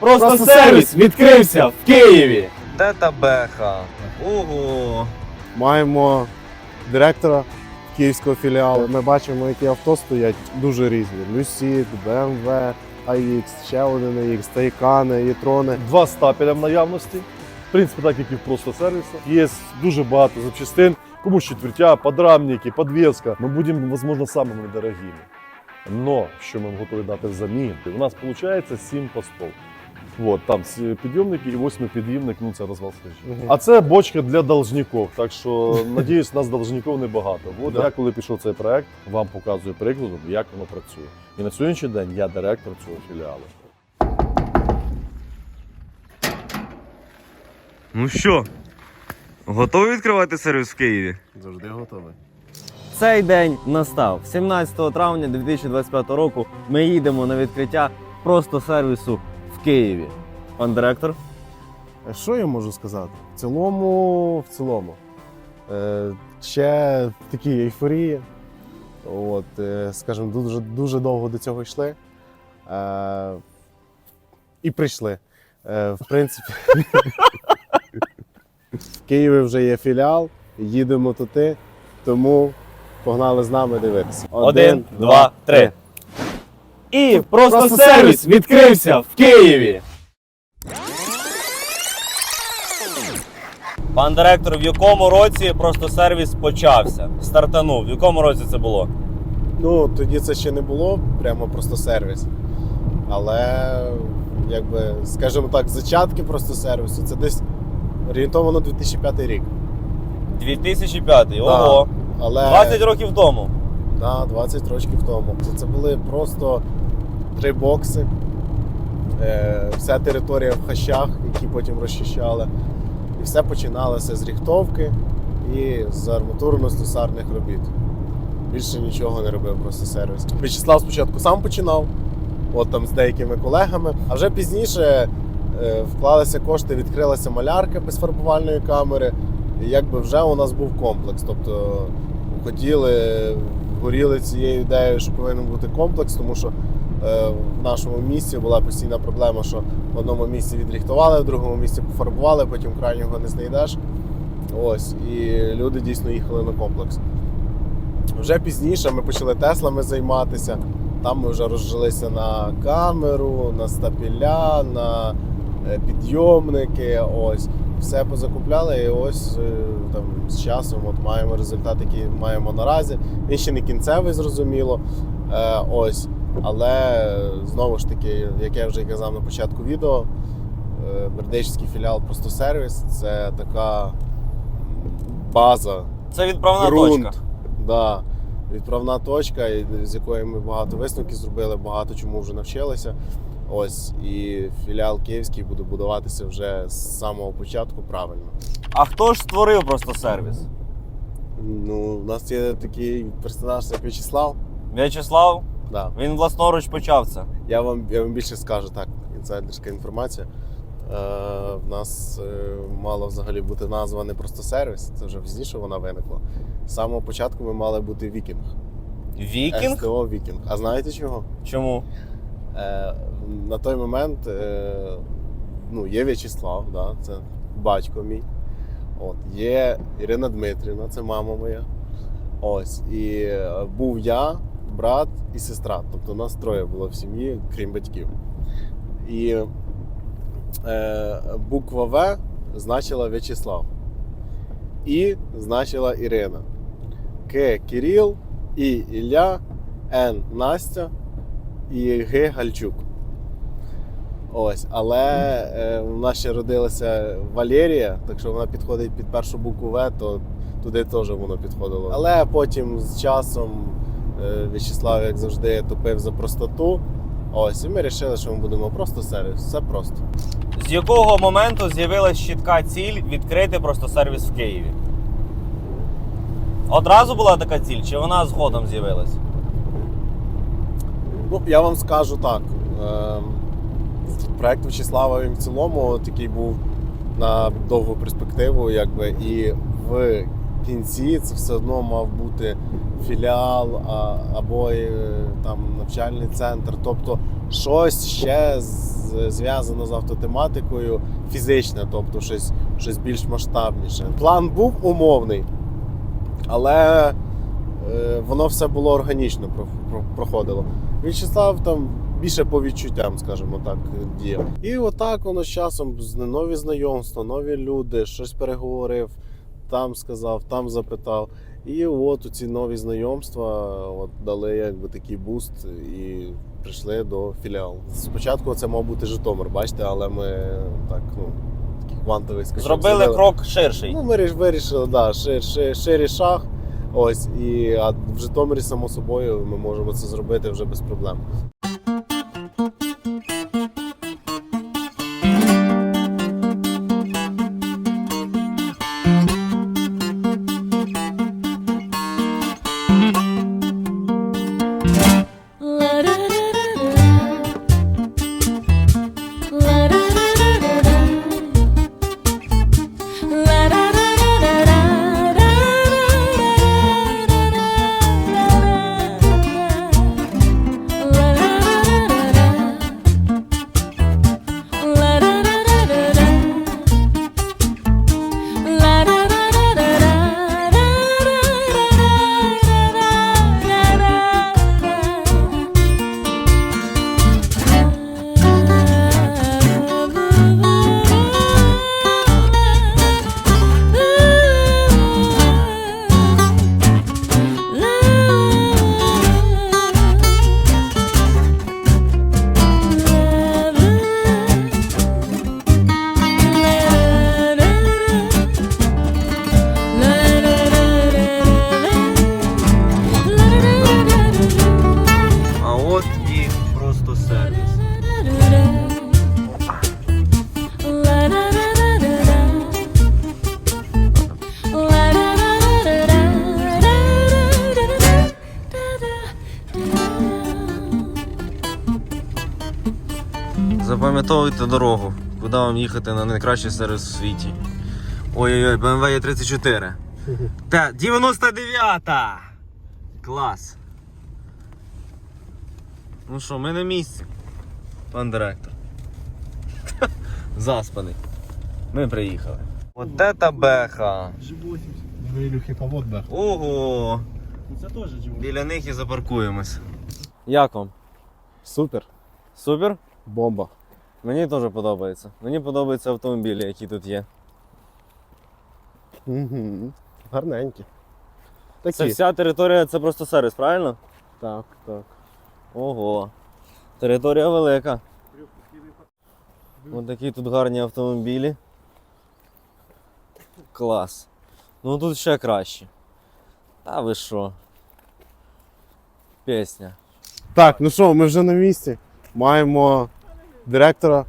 Просто, Просто сервіс відкрився в Києві. Беха. Ого. Маємо директора київського філіалу. Ми бачимо, які авто стоять дуже різні: Lucid, BMW, iX, ще один iX, Taycan, e-tron. Два стапеля в наявності. В принципі, так як і в просто сервісах. Є дуже багато запчастин. Комусь четвертя, подрамники, подвеска. Ми будемо, можливо, самими дорогими. Но що ми готові дати взамін? У нас виходить 7 постов. От, там с- підйомники і восьмий підйомник, ну це розвал. Мгм. А це бочка для должників. Так що, надіюсь, нас должників небагато. От Да. я коли пішов цей проект, вам показую прикладом, як воно працює. І на сьогоднішній день я директор цього філіалу. Ну що, готові відкривати сервіс в Києві? Завжди готовий. Цей день настав. 17 травня 2025 року ми їдемо на відкриття просто сервісу в Києві. Пан директор, Що я можу сказати? В цілому, в цілому. Е, ще такі ейфорії. От, е, скажімо, дуже, дуже довго до цього йшли. Е, і прийшли. Е, в принципі, в Києві вже є філіал, їдемо туди, тому погнали з нами дивитися. Один, два, три. І просто, сервіс сервіс відкрився в Києві. Пан директор, в якому році просто сервіс почався? Стартанув. В якому році це було? Ну, тоді це ще не було, прямо просто сервіс. Але, якби, скажімо так, зачатки просто сервісу це десь орієнтовано 2005 рік. 2005. Ого. Але 20 років тому. Да, 20 років тому. Це, це були просто три бокси. Е, вся територія в хащах, які потім розчищали. І все починалося з ріхтовки і з арматурно-слюсарних робіт. Більше нічого не робив просто сервіс. В'ячеслав спочатку сам починав, от там з деякими колегами, а вже пізніше е, вклалися кошти, відкрилася малярка без фарбувальної камери. І якби вже у нас був комплекс. Тобто хотіли, горіли цією ідеєю, що повинен бути комплекс, тому що в нашому місті була постійна проблема, що в одному місці відріхтували, в другому місці пофарбували, потім крайнього не знайдеш. Ось, і люди дійсно їхали на комплекс. Вже пізніше ми почали Теслами займатися. Там ми вже розжилися на камеру, на стапіля, на е, підйомники. Ось все позакупляли, і ось е, там з часом от маємо результат, який маємо наразі. Він ще не кінцевий, зрозуміло. Е, ось. Але знову ж таки, як я вже казав на початку відео, е, бердичівський філіал просто сервіс це така база, Це відправна ґрунт. точка. Да, відправна точка, з якої ми багато висновків зробили, багато чому вже навчилися. Ось і філіал київський буде будуватися вже з самого початку правильно. А хто ж створив просто сервіс? Ну, у нас є такий персонаж, як В'ячеслав. В'ячеслав, Да. він власноруч почав це. Я вам, я вам більше скажу так, інсайдерська інформація. Е, в нас е, мала взагалі бути назва не просто сервіс, це вже пізніше вона виникла. З самого початку ми мали бути Вікінг. Вікінг? СТО Вікінг. А знаєте чого? Чому? Е, на той момент е, ну, є В'ячеслав, да, це батько мій. От, є Ірина Дмитрівна, це мама моя. Ось. І е, був я, брат і сестра. Тобто нас троє було в сім'ї, крім батьків. І е, буква В значила В'ячеслав. І значила Ірина. К Кирил, І Ілля, Н Настя і Г. Гальчук. Ось, але е, в нас ще родилася Валерія, так що вона підходить під першу букву В, то туди теж воно підходило. Але потім з часом В'ячеслав, як завжди, топив за простоту. Ось, і ми вирішили, що ми будемо просто сервіс. Все просто. З якого моменту з'явилась чітка ціль відкрити просто сервіс в Києві? Одразу була така ціль, чи вона згодом з'явилась? Ну, я вам скажу так. Е, проект В'ячеслава він в цілому такий був на довгу перспективу, якби, і в кінці це все одно мав бути філіал або е, там навчальний центр. Тобто щось ще зв'язано з автотематикою фізичне, тобто щось, щось більш масштабніше. План був умовний, але е, воно все було органічно про- про- проходило. В'ячеслав там більше по відчуттям, скажімо так, діяв. І отак воно з часом нові знайомства, нові люди, щось переговорив, там сказав, там запитав. І от ці нові знайомства от, дали якби такий буст і прийшли до філіалу. Спочатку це мав бути Житомир, бачите, але ми так, ну, такий квантовий скажімо, Зробили крок ширший. Ну, ми вирішили, да, шир, шир, ширий шаг. Ось, і а в Житомирі, само собою, ми можемо це зробити вже без проблем. Запам'ятовуйте дорогу, куди вам їхати на найкращий сервіс у світі. Ой-ой-ой, BMW є 34. Та 99-та! Клас. Ну що, ми на місці. Пан директор. Заспаний. Ми приїхали. От это беха. Ого. Це теж. Біля них і запаркуємось. Як вам? Супер. Супер? Бомба. Мені теж подобається. Мені подобаються автомобілі, які тут є. Угу. Гарненькі. Такі. Це вся територія, це просто сервіс, правильно? Так, так. Ого. Територія велика. Ось такі тут гарні автомобілі. Клас. Ну тут ще краще. Та ви що? Пісня. Так, ну що, ми вже на місці. Маємо директора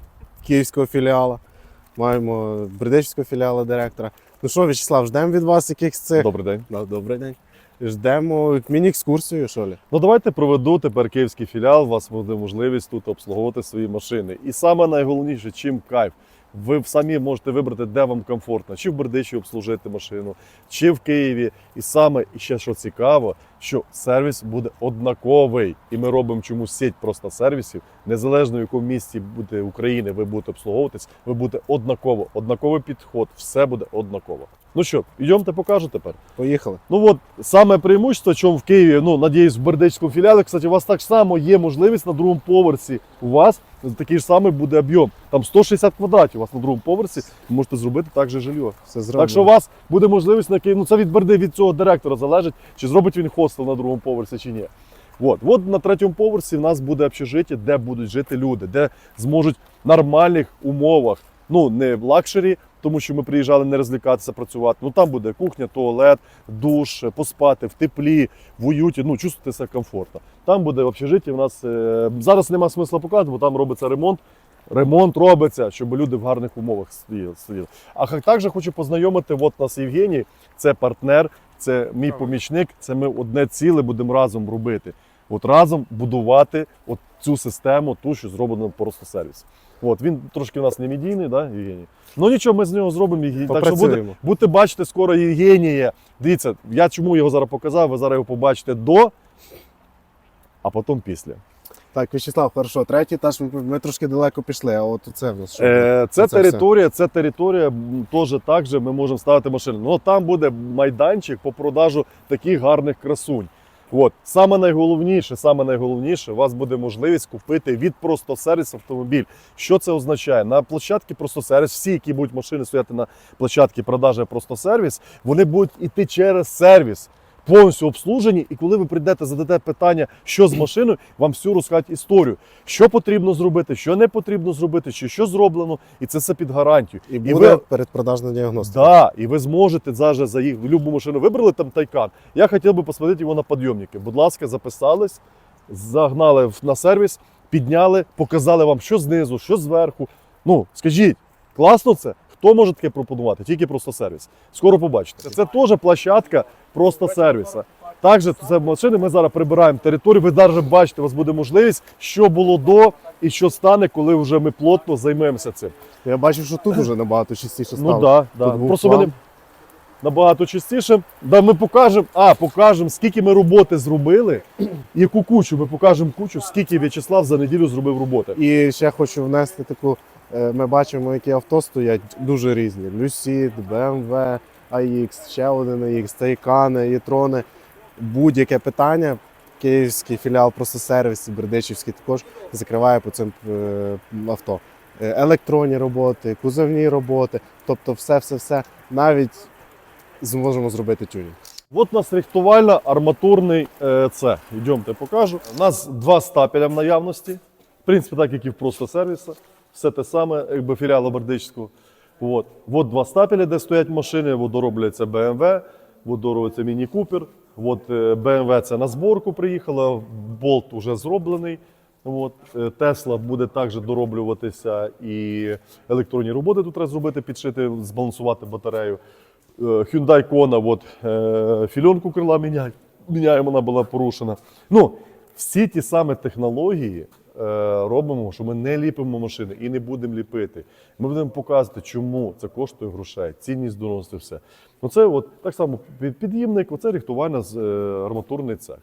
київського філіалу, маємо бердичівського філіалу директора. Ну що, В'ячеслав, ждемо від вас якихось цих. Добрий день. Да, Добрий день. Ждемо міні-екскурсію, що ли? Ну давайте проведу тепер київський філіал. У вас буде можливість тут обслуговувати свої машини. І саме найголовніше, чим кайф. Ви самі можете вибрати, де вам комфортно, чи в Бердичі обслужити машину, чи в Києві. І саме і ще що цікаво, що сервіс буде однаковий. І ми робимо чомусь сеть просто сервісів. Незалежно в якому місті буде України, ви будете обслуговуватись, ви будете однаково, однаковий підход, все буде однаково. Ну що, йдемте покажу тепер. Поїхали. Ну от саме преимущество, чому в Києві, ну надіюсь, в Бердичському філіалі, кстати, у вас так само є можливість на другому поверсі. У вас такий ж самий буде об'єм. Там 160 квадратів у вас на другому поверсі. Ви можете зробити так же жилье. Все. Так що у вас буде можливість на Київ. Ну це від Берди від цього директора залежить, чи зробить він хостел на другому поверсі, чи ні. От, от на третьому поверсі в нас буде общежиття, де будуть жити люди, де зможуть в нормальних умовах, ну не в лакшері, тому що ми приїжджали не розлікатися, працювати. Ну там буде кухня, туалет, душ, поспати в теплі, в уюті, ну чувствувати себе комфортно. Там буде в общежитті. У нас е, зараз нема смисла показувати, бо там робиться ремонт. Ремонт робиться, щоб люди в гарних умовах сиділи. сиділи. А також хочу познайомити, от нас Євгеній, це партнер, це мій помічник, це ми одне ціле будемо разом робити. От разом будувати от цю систему, ту, що зроблено просто сервіс. От він трошки у нас не медійний, да, Євгеній? Ну нічого, ми з нього зробимо. Євгеній. Так що буде, будете бачити скоро Євгенія. Дивіться, я чому його зараз показав, ви зараз його побачите до, а потім після. Так, Вячеслав, хорошо. Третій етаж, ми, ми трошки далеко пішли, а от це в нас що? Е, це, Це територія, це територія теж так же ми можемо ставити машини. Ну там буде майданчик по продажу таких гарних красунь. От саме найголовніше, саме найголовніше, у вас буде можливість купити від просто сервіс автомобіль. Що це означає? На площадці просто сервіс, всі, які будуть машини стояти на площадці продажі просто сервіс, вони будуть іти через сервіс. Повністю обслужені, і коли ви прийдете, зададете питання, що з машиною, вам всю розкажуть історію, що потрібно зробити, що не потрібно зробити, чи що зроблено, і це все під гарантію. І і буде ви- передпродажна діагностика. Да, і ви зможете зараз за їх любу машину вибрали там тайкан. Я хотів би посмотрети його на підйомники. Будь ласка, записались, загнали на сервіс, підняли, показали вам, що знизу, що зверху. Ну, скажіть, класно це? Хто може таке пропонувати? Тільки просто сервіс. Скоро побачите. Це теж площадка просто сервіса. Також це машини. Ми зараз прибираємо територію. Ви навіть бачите, у вас буде можливість, що було до і що стане, коли вже ми плотно займемося цим. Я бачу, що тут вже набагато частіше стало. Ну да, да. Тут Просто вони набагато частіше. Да, ми покажемо, а покажемо, скільки ми роботи зробили, яку кучу. Ми покажемо кучу, скільки В'ячеслав за неділю зробив роботи. І ще хочу внести таку. Е, Ми бачимо, які авто стоять дуже різні: Lucid, BMW, AX, ще один AX, Taycan, e-tron. Будь-яке питання. Київський філіал просто сервіс, Бердичівський також закриває по цим е, авто. Е, Електронні роботи, кузовні роботи, тобто все-все-все. Навіть зможемо зробити тюнінг. От у нас рихтувальна арматурний цех. Йдемте, покажу. У нас два стапеля в наявності. В принципі, так як і в просто сервіса. Все те саме, якби філіал Бердичського. От. От два стапеля, де стоять машини, водоробляться BMW, водоробляться Міні Купер. От е, BMW це на зборку приїхала, болт вже зроблений. От. е, Тесла буде також дороблюватися і електронні роботи тут треба зробити, підшити, збалансувати батарею. Е, Hyundai Kona, от, фільонку крила міняємо, вона була порушена. Ну, всі ті самі технології робимо, що ми не ліпимо машини і не будемо ліпити. Ми будемо показувати, чому це коштує грошей, цінність доносити все. Ну, це от, так само під'ємник, оце рихтувальна з е, арматурний цех.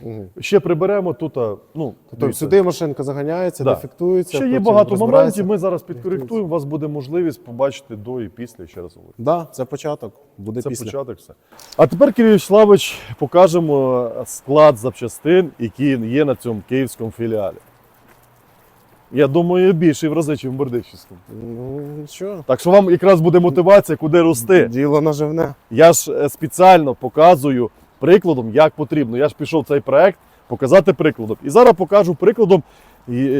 Угу. Ще приберемо тут. Ну, Тобто сюди машинка заганяється, Да. дефектується. Ще є багато моментів. Ми зараз підкоректуємо. У вас буде можливість побачити до і після. Ще раз говорю. Да, це початок. Буде Це після. початок все. А тепер, Кирил Вячеславович, покажемо склад запчастин, які є на цьому київському філіалі. Я думаю, більший в рази, ніж в Бердичівському. Ну, що? Так що вам якраз буде мотивація, куди рости. Діло наживне. Я ж е, спеціально показую прикладом, як потрібно. Я ж пішов в цей проект показати прикладом. І зараз покажу прикладом,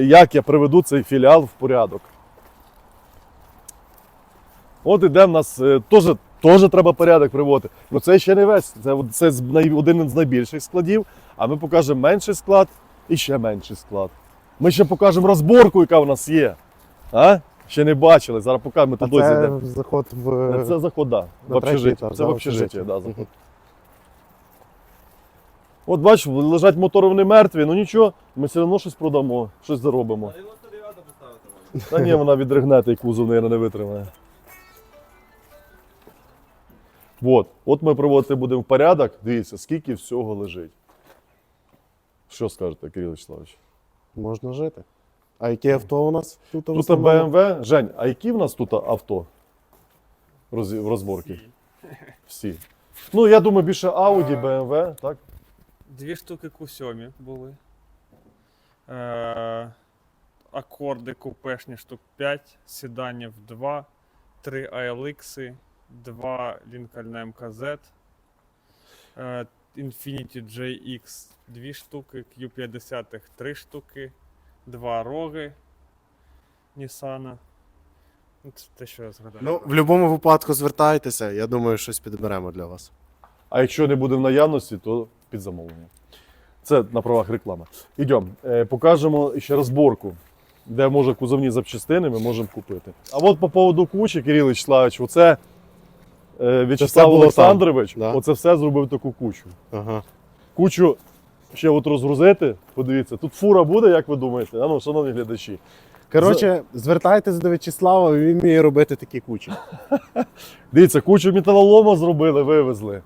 як я приведу цей філіал в порядок. От іде в нас е, теж, теж треба порядок приводити. Ну це ще не весь. Це, це один з найбільших складів. А ми покажемо менший склад і ще менший склад. Ми ще покажемо розборку, яка в нас є. А? Ще не бачили. Зараз покажемо туди зайдемо. це заход в. Це заход, да, в общежиття. Це да, в общежиття, да, заход. От бачиш, лежать мотори вони мертві, ну нічого, ми все одно щось продамо, щось заробимо. Та ні, вона відригне, той кузов, наверное, не витримає. От, от ми проводити будемо в порядок. Дивіться, скільки всього лежить. Що скажете, Кирил Вячеславович? Можна жити. А яке авто у нас тут? Тут основному? BMW. Жень, а які в нас тут авто Розі- в розборці? Всі. Ну, я думаю, більше Audi, BMW, так? Дві штуки Q7 були. Е, акорди купешні штук 5, седанів 2, 3 ALX, 2 Lincoln MKZ, Infiniti JX 2 штуки, Q50 3 штуки, 2 роги Nissan. Ну, Це те, що я згадав. Ну, в будь-якому випадку звертайтеся, я думаю, щось підберемо для вас. А якщо не буде в наявності, то під замовлення. Це на правах реклами. Ідемо, е, покажемо ще розборку, де може кузовні запчастини ми можемо купити. А от по поводу кучі, Кирил Вячеславович, оце В'ячеслав Олександрович, да. оце все зробив таку кучу. Ага. Кучу ще от розгрузити. Подивіться, тут фура буде, як ви думаєте? А ну, шановні глядачі. Коротше, звертайтеся до В'ячеслава, він вміє робити такі кучі. Дивіться, кучу металолома зробили, вивезли.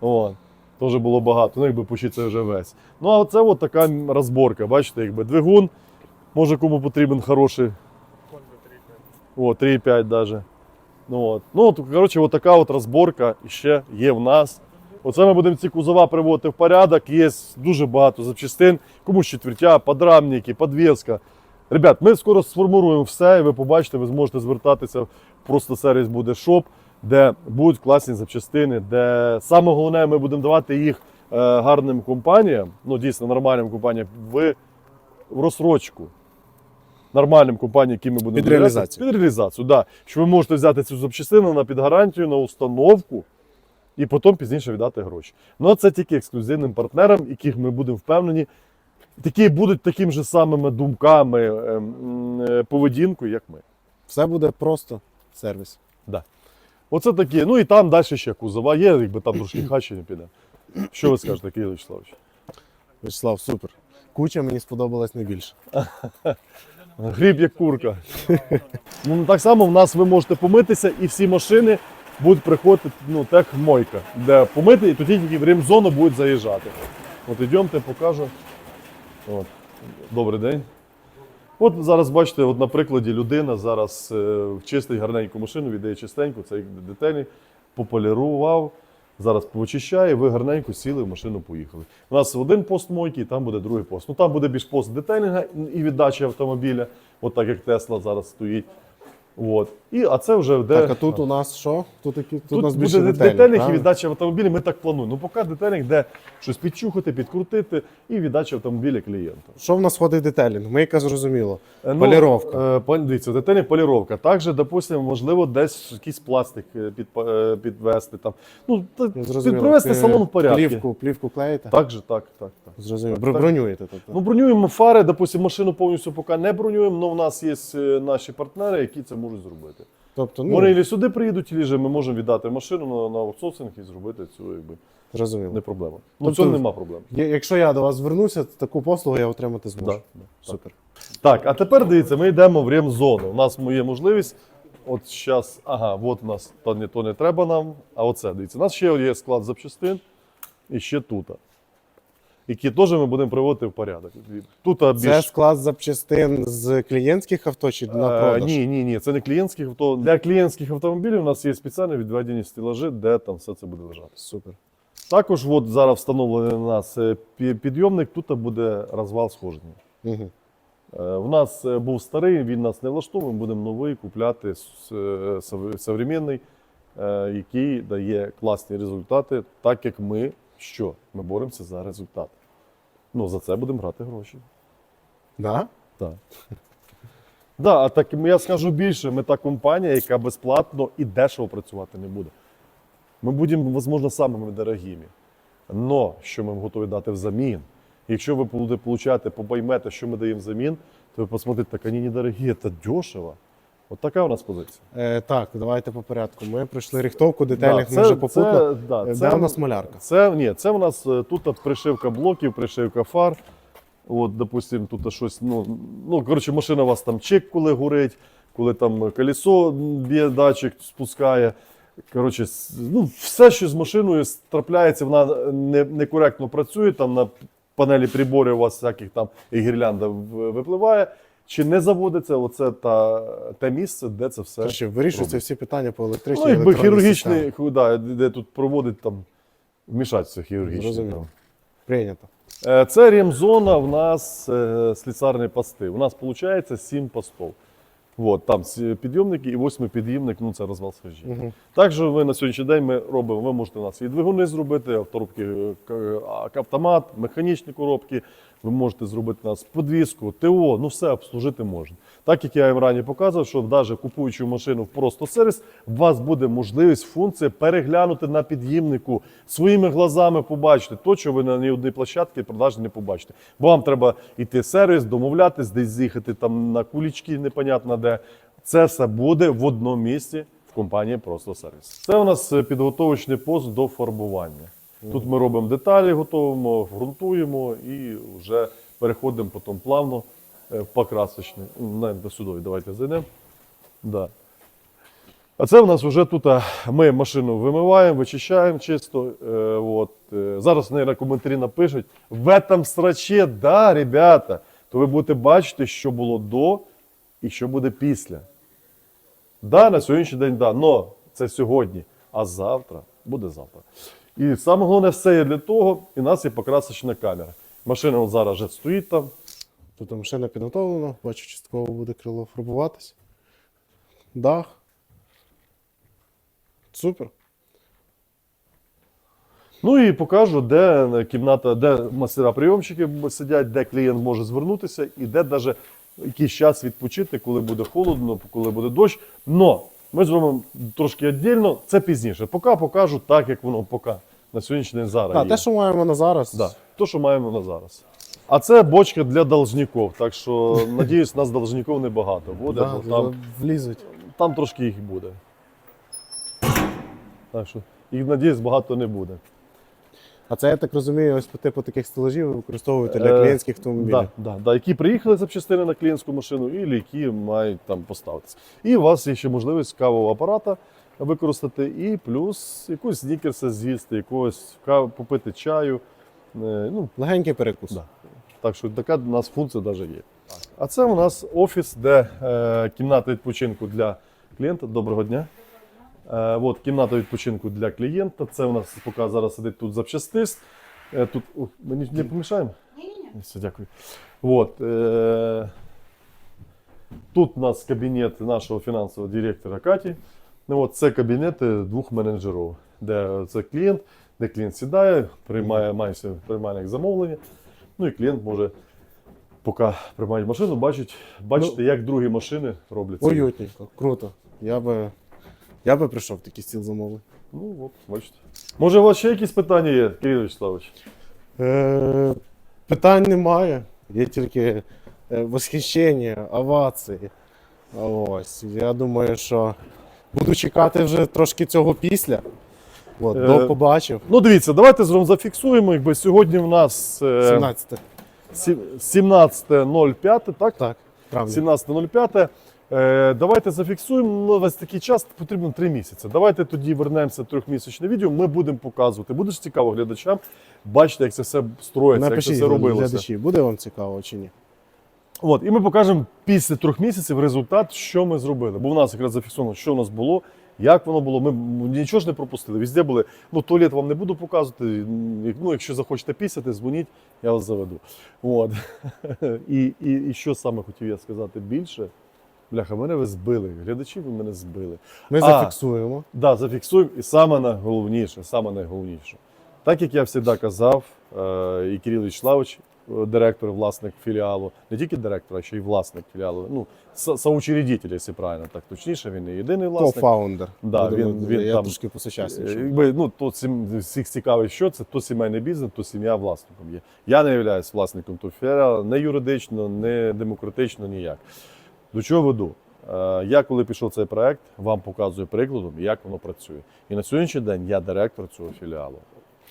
О. Теж було багато, ну якби це вже весь. Ну а це от така розборка, бачите, якби двигун, може кому потрібен хороший, о, 3,5 даже. Ну, от. ну от, коротше, от така от розборка ще є в нас. Оце ми будемо ці кузова приводити в порядок. Є дуже багато запчастин. Комусь четвертя, подрамники, подвеска. Ребят, ми скоро сформуємо все, і ви побачите, ви зможете звертатися. Просто сервіс буде шоп, де будуть класні запчастини, де саме головне, ми будемо давати їх е, гарним компаніям, ну дійсно нормальним компаніям, в, в розсрочку. Нормальним компаніям, які ми будемо Під реалізацію. Під реалізацію, да. Що ви можете взяти цю запчастину на підгарантію, на установку і потім пізніше віддати гроші. Ну це тільки ексклюзивним партнерам, яких ми будемо впевнені, які будуть такими ж самими думками, ем, е, поведінкою, як ми. Все буде просто сервіс. Оце такі. Ну і там далі ще кузова є, якби там трошки хачі не піде. Що ви скажете, Кирило Вячеславович? Вячеслав, супер. Куча мені сподобалась найбільше. Гріб як курка. ну, так само в нас ви можете помитися, і всі машини будуть приходити ну, техмойка, де помити, і тоді тільки в ремзону будуть заїжджати. От йдемте, покажу. От. Добрий день. От зараз бачите, от на прикладі людина зараз е, чистить гарненьку машину, віддає чистеньку, цей детальний, пополірував, зараз повичищає, ви гарненько сіли в машину, поїхали. У нас один пост мойки, там буде другий пост. Ну там буде більш пост детелінга і віддачі автомобіля, от так як Тесла зараз стоїть. От. І, а це вже де. Так, а тут у нас що? Тут, які, тут, Тут у нас більше детельних, деталей, і віддача автомобіля, ми так плануємо. Ну, поки детельних, де щось підчухати, підкрутити і віддача автомобіля клієнту. Що в нас входить детелінг? Ми яка зрозуміло. Е, ну, Поліровка. Е, дивіться, детальна поліровка. Також, допустимо, можливо, десь якийсь пластик е, під, е, підвести. Там. Ну, Ну, Е, салон в порядок. Плівку, плівку клеїте? Так же, так, так. так. Зрозуміло. Так. Бр- Бронюєте тобто. Ну, бронюємо фари, допустимо, машину повністю поки не бронюємо, але в нас є наші партнери, які це можуть зробити. тобто, ну, Вони або сюди приїдуть, ж ми можемо віддати машину на, на аутсорсинг і зробити цю якби, зрозуміло. не проблема. Ну, Тобто- цьому нема проблем. Якщо я до вас звернуся, таку послугу я отримати зможу. Да, да, так. Супер. Так, а тепер дивіться, ми йдемо в ремзону. У нас є можливість. От зараз, ага, от у нас то не, то не треба нам. А оце дивіться. У нас ще є склад запчастин і ще тут. Які теж ми будемо приводити в порядок. Тут більш... Це склад запчастин з клієнтських авто чи на Е. Ні, ні, ні, це не клієнтських авто. Для клієнтських автомобілів у нас є спеціально відведені стелажі, де там все це буде лежати. Супер. Також от зараз встановлений у нас е, підйомник, тут буде розвал схоження. Угу. Е, У нас е, був старий, він нас не влаштовує, ми будемо новий купляти с- е, сов- современний, е, який дає класні результати, так як ми що? Ми боремося за результат. Ну, за це будемо брати гроші. Да? Так. Да, а так я скажу більше, ми та компанія, яка безплатно і дешево працювати не буде. Ми будемо, можливо, самими дорогими. Но що ми готові дати взамін? Якщо ви будете получати, побаймете, що ми даємо взамін, то ви посмотрите, так вони недорогі, це дешево. От така у нас позиція. Е, так, давайте по порядку. Ми пройшли рихтовку, Да, детальних це- ми вже попутно. це- да, Е, це- Де у нас малярка? Це ні, це у нас е, тут пришивка блоків, пришивка фар. От, допустим, тут щось, ну, ну, коротше, машина у вас там чек, коли горить, коли там колесо б'є датчик, спускає. Коротше, ну, все, що з машиною трапляється, вона не, некоректно працює, там на панелі приборів у вас всяких там і гірлянда випливає. Чи не заводиться оце та, те місце, де це все. Коротше, вирішуються всі питання по електричній Ну, якби електронній хірургічний, системі. да, де тут проводить там хірургічно. Зрозуміло. Прийнято. Е, Це ремзона в нас е, слісарні пости. У нас виходить 7 постов. От, там підйомники і восьмий підйомник, ну це розвал схожі. Угу. Також ви на сьогоднішній день ми робимо, ви можете у нас і двигуни зробити, авторубки, е, к- а, автомат, механічні коробки. Ви можете зробити нас подвіску, ТО, ну все обслужити можна. Так як я вам раніше показував, що навіть купуючи машину в просто сервіс, у вас буде можливість функція переглянути на під'їмнику, своїми глазами побачити то, що ви на ні одній площадці продажі не побачите. Бо вам треба йти в сервіс, домовлятись, десь з'їхати там на кулічки, непонятно де. Це все буде в одному місці в компанії Просто Сервіс. Це у нас е, підготовочний пост до фарбування. Тут ми робимо деталі, готуємо, ґрунтуємо і вже переходимо потім плавно е, в покрасочний. Ну, навіть до судові. Давайте зайдемо. Да. А це в нас вже тут ми машину вимиваємо, вичищаємо чисто. Е, от, е, зараз, мабуть, коментарі напишуть. В этом сраче, да, ребята, то ви будете бачити, що було до і що буде після. Да, на сьогоднішній день, да, но це сьогодні, а завтра буде завтра. І саме головне все є для того, і у нас є покрасочна камера. Машина от зараз вже стоїть там. Тут машина підготовлена, бачу, частково буде крило фарбуватись. Дах. Супер. Ну і покажу, де кімната, де мастера прийомщики сидять, де клієнт може звернутися і де навіть якийсь час відпочити, коли буде холодно, коли буде дощ. Но ми зробимо трошки віддільно, це пізніше. Поки покажу так, як воно поки на сьогоднішній день зараз. А, є. те, що маємо на зараз. Да, то, що маємо на зараз. А це бочка для должників. Так що, надіюсь, нас должників небагато буде, Да, бо там, влізуть. там трошки їх буде. Так що, їх, надіюсь, багато не буде. А це, я так розумію, ось по типу таких стелажів ви використовуєте для Е, клієнтських автомобілів. Да, да, да, які приїхали запчастини на клієнтську машину, і які мають там поставитися. І у вас є ще можливість кавового апарата використати, і плюс якусь снікерса з'їсти, якогось попити чаю. Е, Ну, Легенький перекус. Да. Так що така у нас функція навіть є. А це у нас офіс, де е, кімната відпочинку для клієнта. Доброго дня. Е, от, кімната відпочинку для клієнта. Це у нас поки зараз сидить тут запчастист. Е, тут, о, мені не помішаємо? Ні, Все, дякую. От, е, тут у нас кабінет нашого фінансового директора Каті. Ну, от, це кабінети двох менеджерів, де це клієнт, де клієнт сідає, приймає майже приймальних замовлення. Ну і клієнт може, поки приймає машину, бачить, бачити, як другі машини роблять. Уютненько, круто. Я би, я би прийшов такий стіл замовлень. Ну, от, бачите. Може, у вас ще якісь питання є, Кирил Вячеславович? Е, питань немає. Є тільки е, восхищення, овації. Ось. Я думаю, що буду чекати вже трошки цього після. От, Е, до побачив. Ну, дивіться, давайте зафіксуємо. Якби сьогодні в нас е, 17 сі- 17.05, так? Так, травня. 17.05. Е, давайте зафіксуємо. Ну, весь такий час потрібно 3 місяці. Давайте тоді вернемося трьохмісячне відео. Ми будемо показувати. Буде ж цікаво глядачам бачити, як це все строїться, як Напишіть, це все робилося. глядачі, буде вам цікаво чи ні? От, і ми покажемо після трьох місяців результат, що ми зробили. Бо в нас якраз зафіксовано, що у нас було, як воно було. Ми нічого ж не пропустили. Везде були. Ну, туалет вам не буду показувати. Ну, якщо захочете пісяти, дзвоніть, я вас заведу. От. І, і, і що саме хотів я сказати більше? Бляха, мене ви збили. Глядачі ви мене збили. Ми А. зафіксуємо. Да, зафіксуємо. І саме найголовніше, саме найголовніше. Так як я завжди казав, е, і Кирил Вячеславович, директор, власник філіалу, не тільки директор, а ще й власник філіалу. Ну, со- соучредитель, якщо правильно так точніше, він не єдиний власник. Кофаундер. Да, він- він я там- трошки Е, посучасничаю. Якби, ну, то всіх цікавить, що це, то сімейний бізнес, то сім'я власником є. Я не являюсь власником того філіалу, не юридично, не демократично, ніяк. До чого веду? Е, Я коли пішов в цей проект, вам показую прикладом, як воно працює. І на сьогоднішній день я директор цього філіалу.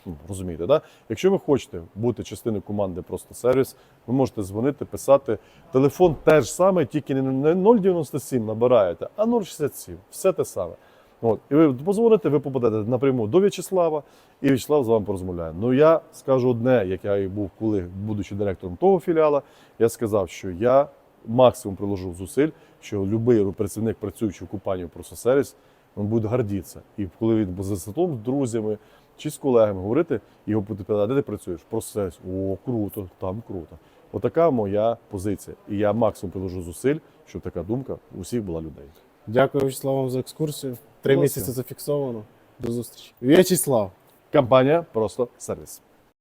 Ну, Розумієте, да? Якщо ви хочете бути частиною команди просто сервіс, ви можете дзвонити, писати. Телефон теж саме, тільки не не 097 набираєте, а 067. Все те саме. От. І ви позвоните, ви попадете напряму до В'ячеслава, і В'ячеслав з вами порозмовляє. Ну я скажу одне, як я і був, коли, будучи директором того філіала, я сказав, що я максимум приложу зусиль, що будь-який працівник, працюючи в компанії просто сервіс, він буде гордитися. І коли він за столом з друзями чи з колегами говорити, його буде питати, де ти працюєш? Просто. О, круто, там круто. Отака моя позиція. І я максимум приложу зусиль, щоб така думка у всіх була людей. Дякую, Вячеслав, вам за екскурсію. Три місяці зафіксовано. До зустрічі. В'ячеслав. Компанія просто сервіс.